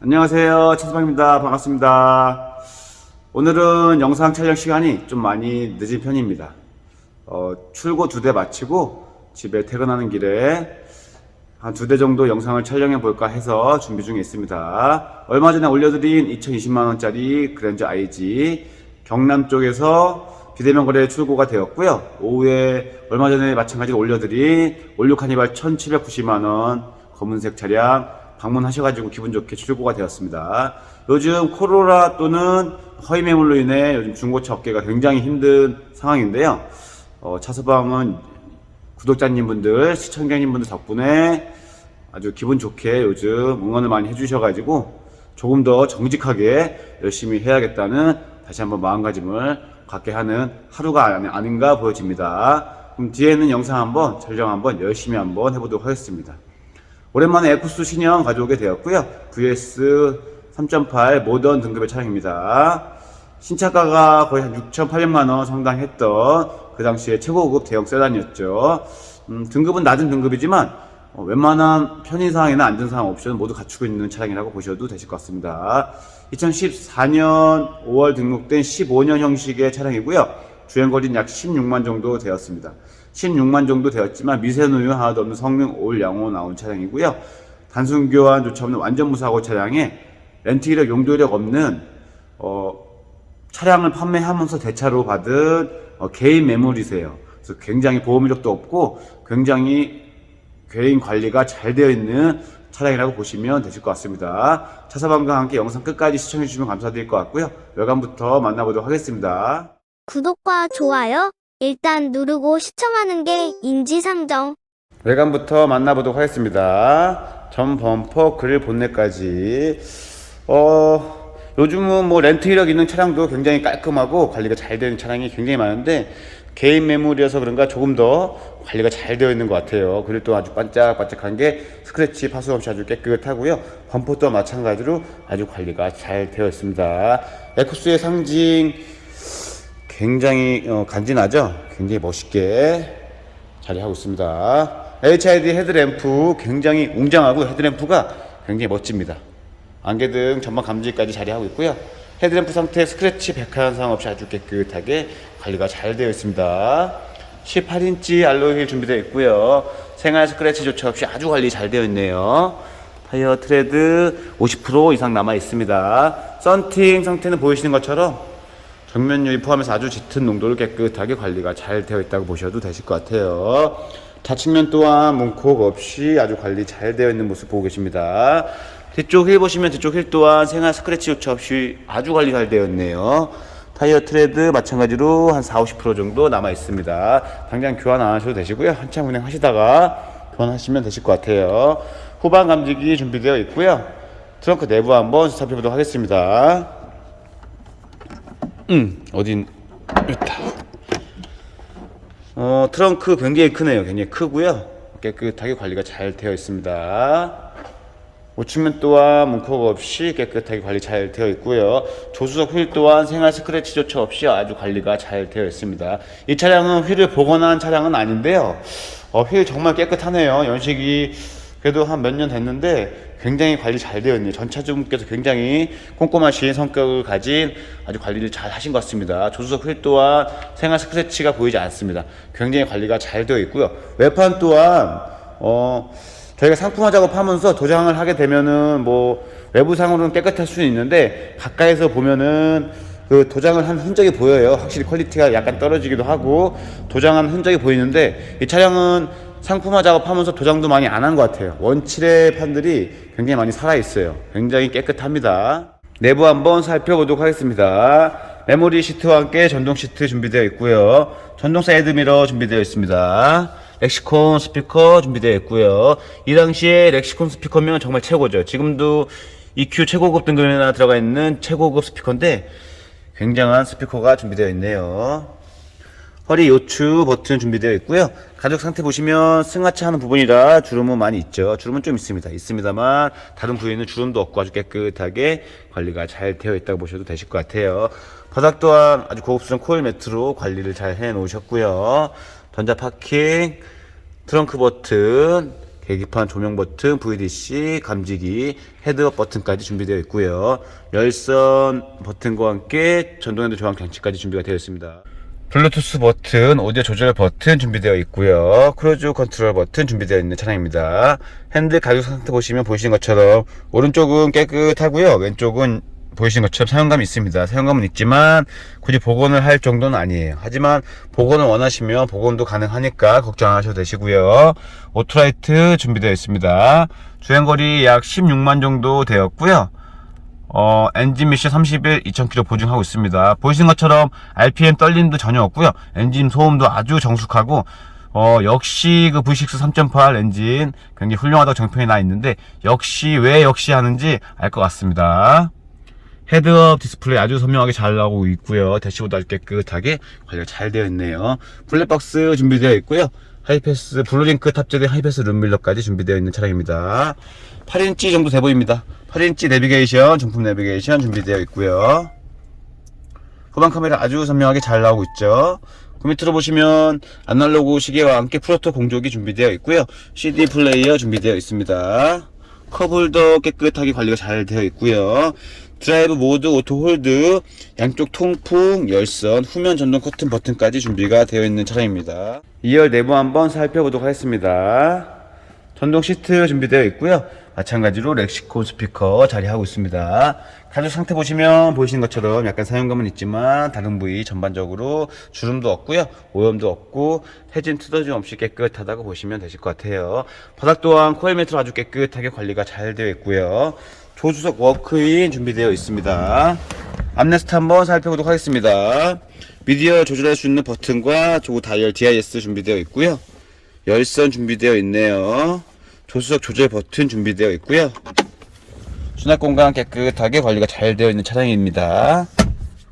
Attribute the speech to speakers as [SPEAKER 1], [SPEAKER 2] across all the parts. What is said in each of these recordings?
[SPEAKER 1] 안녕하세요. 차수방입니다. 반갑습니다. 오늘은 영상 촬영 시간이 좀 많이 늦은 편입니다. 어, 출고 두 대 마치고 집에 퇴근하는 길에 한 두 대 정도 영상을 촬영해 볼까 해서 준비 중에 있습니다. 얼마 전에 올려드린 2020만원짜리 그랜저 IG 경남 쪽에서 비대면 거래 출고가 되었고요. 오후에 얼마 전에 마찬가지로 올려드린 올류 카니발 1790만원 검은색 차량 방문하셔가지고 기분 좋게 출고가 되었습니다. 요즘 코로나 또는 허위 매물로 인해 요즘 중고차 업계가 굉장히 힘든 상황인데요. 어, 차서방은 구독자님 분들, 시청자님 분들 덕분에 아주 기분 좋게 요즘 응원을 많이 해주셔가지고 조금 더 정직하게 열심히 해야겠다는 다시 한번 마음가짐을 갖게 하는 하루가 아닌가 보여집니다. 그럼 뒤에는 영상 한번 촬영 한번 열심히 한번 해보도록 하겠습니다. 오랜만에 에쿠스 신형 가져오게 되었고요. VS 3.8 모던 등급의 차량입니다. 신차가가 거의 한 6,800만 원 상당했던 그 당시에 최고급 대형 세단이었죠. 음, 등급은 낮은 등급이지만 어, 웬만한 편의사항이나 안전사항 옵션은 모두 갖추고 있는 차량이라고 보셔도 되실 것 같습니다. 2014년 5월 등록된 15년 형식의 차량이고요. 주행거리는 약 16만 정도 되었습니다. 16만 정도 되었지만 미세누유 하나도 없는 성능 올 양호 나온 차량이고요. 단순 교환조차 없는 완전 무사고 차량에 렌트 이력 용도 이력 없는 어, 차량을 판매하면서 대차로 받은 어, 개인 매물이세요. 그래서 굉장히 보험 이력도 없고 굉장히 개인 관리가 잘 되어 있는 차량이라고 보시면 되실 것 같습니다. 차사방과 함께 영상 끝까지 시청해 주시면 감사드릴 것 같고요. 외관부터 만나보도록 하겠습니다.
[SPEAKER 2] 구독과 좋아요 일단 누르고 시청하는 게 인지상정.
[SPEAKER 1] 외관부터 만나보도록 하겠습니다. 전 범퍼 그릴 본넷까지 어 요즘은 뭐 렌트 이력 있는 차량도 굉장히 깔끔하고 관리가 잘 되는 차량이 굉장히 많은데 개인 매물이어서 그런가 조금 더 관리가 잘 되어 있는 것 같아요. 그리고 또 아주 반짝반짝한 게 스크래치 파손 없이 아주 깨끗하고요. 범퍼 또한 마찬가지로 아주 관리가 잘 되어 있습니다. 에쿠스의 상징 굉장히 어, 간지나죠? 굉장히 멋있게 자리하고 있습니다. HID 헤드램프 굉장히 웅장하고 헤드램프가 굉장히 멋집니다. 안개등 전방 감지까지 자리하고 있고요. 헤드램프 상태 스크래치 백화 현상 없이 아주 깨끗하게 관리가 잘 되어 있습니다. 18인치 알로이 휠 준비되어 있고요. 생활 스크래치 조차 없이 아주 관리 잘 되어 있네요. 타이어 트레드 50% 이상 남아 있습니다. 썬팅 상태는 보이시는 것처럼 정면 유리 포함해서 아주 짙은 농도를 깨끗하게 관리가 잘 되어 있다고 보셔도 되실 것 같아요. 좌측면 또한 문콕 없이 아주 관리 잘 되어 있는 모습 보고 계십니다. 뒤쪽 휠 보시면 뒤쪽 휠 또한 생활 스크래치 요차 없이 아주 관리 잘 되어 있네요. 타이어 트레드 마찬가지로 한 4, 50% 정도 남아 있습니다. 당장 교환 안 하셔도 되시고요. 한참 운행하시다가 교환하시면 되실 것 같아요. 후방 감지기 준비되어 있고요. 트렁크 내부 한번 살펴보도록 하겠습니다. 음, 어딘 있다. 어, 트렁크 굉장히 크네요. 굉장히 크고요. 깨끗하게 관리가 잘 되어 있습니다. 우측면 또한 문콕 없이 깨끗하게 관리 잘 되어 있고요. 조수석 휠 또한 생활 스크래치 조차 없이 아주 관리가 잘 되어 있습니다. 이 차량은 휠을 복원한 차량은 아닌데요. 어, 휠 정말 깨끗하네요. 연식이 그래도 한 몇 년 됐는데 굉장히 관리 잘 되어 있네요. 전차주분께서 굉장히 꼼꼼하신 성격을 가진 아주 관리를 잘 하신 것 같습니다. 조수석 휠 또한 생활 스크래치가 보이지 않습니다. 굉장히 관리가 잘 되어 있고요. 외판 또한 어, 저희가 상품화 작업하면서 도장을 하게 되면은 뭐 외부상으로는 깨끗할 수는 있는데 가까이서 보면은 그 도장을 한 흔적이 보여요. 확실히 퀄리티가 약간 떨어지기도 하고 도장한 흔적이 보이는데 이 차량은 상품화 작업하면서 도장도 많이 안 한 것 같아요. 원칠의 판들이 굉장히 많이 살아 있어요. 굉장히 깨끗합니다. 내부 한번 살펴보도록 하겠습니다. 메모리 시트와 함께 전동 시트 준비되어 있고요. 전동 사이드 미러 준비되어 있습니다. 렉시콘 스피커 준비되어 있고요. 이 당시에 렉시콘 스피커면 정말 최고죠. 지금도 EQ 최고급 등급이나 들어가 있는 최고급 스피커인데 굉장한 스피커가 준비되어 있네요. 허리 요추 버튼 준비되어 있고요. 가죽 상태 보시면 승하차 하는 부분이라 주름은 많이 있죠. 주름은 좀 있습니다. 있습니다만 다른 부위는 주름도 없고 아주 깨끗하게 관리가 잘 되어 있다고 보셔도 되실 것 같아요. 바닥 또한 아주 고급스러운 코일 매트로 관리를 잘 해 놓으셨고요. 전자 파킹, 트렁크 버튼 계기판 조명 버튼, VDC, 감지기, 헤드업 버튼까지 준비되어 있고요. 열선 버튼과 함께 전동헤드 조항 장치까지 준비가 되어 있습니다. 블루투스 버튼, 오디오 조절 버튼 준비되어 있고요. 크루즈 컨트롤 버튼 준비되어 있는 차량입니다. 핸들 가죽 상태 보시면 보시는 것처럼 오른쪽은 깨끗하고요. 왼쪽은 보이시는 것처럼 사용감이 있습니다. 사용감은 있지만 굳이 복원을 할 정도는 아니에요. 하지만 복원을 원하시면 복원도 가능하니까 걱정 안 하셔도 되시고요. 오토라이트 준비되어 있습니다. 주행거리 약 16만 정도 되었고요. 어, 엔진 미션 30일 2000km 보증하고 있습니다. 보이시는 것처럼 RPM 떨림도 전혀 없고요. 엔진 소음도 아주 정숙하고 어, 역시 그 V6 3.8 엔진 굉장히 훌륭하다고 정평이 나 있는데 역시 왜 역시 하는지 알 것 같습니다. 헤드업 디스플레이 아주 선명하게 잘 나오고 있고요. 대시보드 아주 깨끗하게 관리가 잘 되어 있네요. 블랙박스 준비되어 있고요. 하이패스 블루링크 탑재된 하이패스 룸밀러까지 준비되어 있는 차량입니다. 8인치 정도 돼 보입니다. 8인치 내비게이션, 정품 내비게이션 준비되어 있고요. 후방 카메라 아주 선명하게 잘 나오고 있죠. 그 밑으로 보시면 아날로그 시계와 함께 프로토 공조기 준비되어 있고요. CD 플레이어 준비되어 있습니다. 컵홀더 깨끗하게 관리가 잘 되어 있고요. 드라이브 모드, 오토 홀드, 양쪽 통풍, 열선, 후면 전동 커튼 버튼까지 준비가 되어 있는 차량입니다. 2열 내부 한번 살펴보도록 하겠습니다. 전동 시트 준비되어 있고요. 마찬가지로 렉시콘 스피커 자리하고 있습니다. 가죽 상태 보시면 보이시는 것처럼 약간 사용감은 있지만 다른 부위 전반적으로 주름도 없고요. 오염도 없고 해진 트더짐 없이 깨끗하다고 보시면 되실 것 같아요. 바닥 또한 코일 매트로 아주 깨끗하게 관리가 잘 되어 있고요. 조수석 워크인 준비되어 있습니다. 암레스트 한번 살펴보도록 하겠습니다. 미디어 조절할 수 있는 버튼과 조 다이얼 DIS 준비되어 있고요. 열선 준비되어 있네요. 조수석 조절 버튼 준비되어 있고요. 수납 공간 깨끗하게 관리가 잘 되어 있는 차량입니다.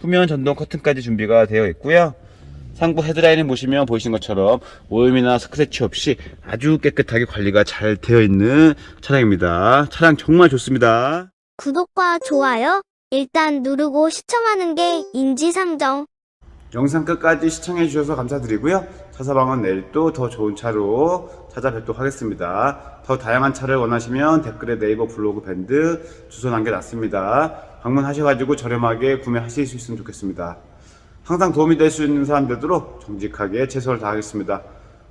[SPEAKER 1] 후면 전동 커튼까지 준비가 되어 있고요. 상부 헤드라인을 보시면 보이시는 것처럼 오염이나 스크래치 없이 아주 깨끗하게 관리가 잘 되어 있는 차량입니다. 차량 정말 좋습니다.
[SPEAKER 2] 구독과 좋아요 일단 누르고 시청하는 게 인지상정.
[SPEAKER 1] 영상 끝까지 시청해 주셔서 감사드리고요. 차사방은 내일 또 더 좋은 차로 찾아뵙도록 하겠습니다. 더 다양한 차를 원하시면 댓글에 네이버 블로그 밴드 주소 남겨놨습니다. 방문하셔가지고 저렴하게 구매하실 수 있으면 좋겠습니다. 항상 도움이 될 수 있는 사람 되도록 정직하게 최선을 다하겠습니다.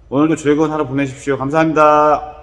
[SPEAKER 1] 오늘도 즐거운 하루 보내십시오. 감사합니다.